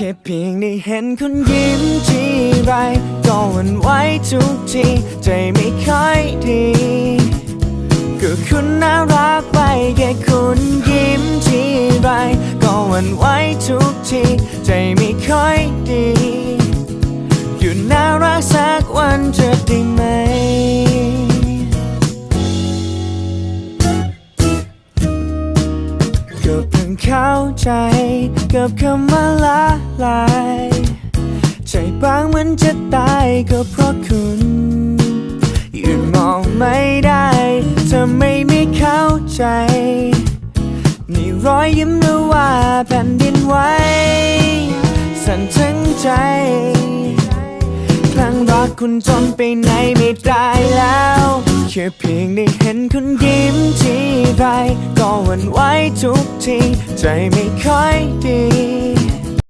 แค่เพียงได้เห็นคุณยิ้มทีไรก็หวั่นไหวทุกทีใจไม่ค่อยดีก็คุณน่ารักไปแค่คุณยิ้มทีไรก็หวั่นไหวทุกทีใจไม่ค่อยดีหยุดน่ารักสักวันจะได้ไหม เข้าใจกับคำว่าละลายใจบางเหมือนจะตายก็เพราะคุณยุดมองไม่ได้ทำไมไม่เข้าใจมีรอยยิ้มหรือว่าแผ่นดินไหวสั่นทั้งใจครั้งรักคุณจนไปไหนไม่ได้แล้วแค่เพียงได้เห็นคุณยิ้มทีไร หวั่นไหวทุกที ใจไม่ค่อยดี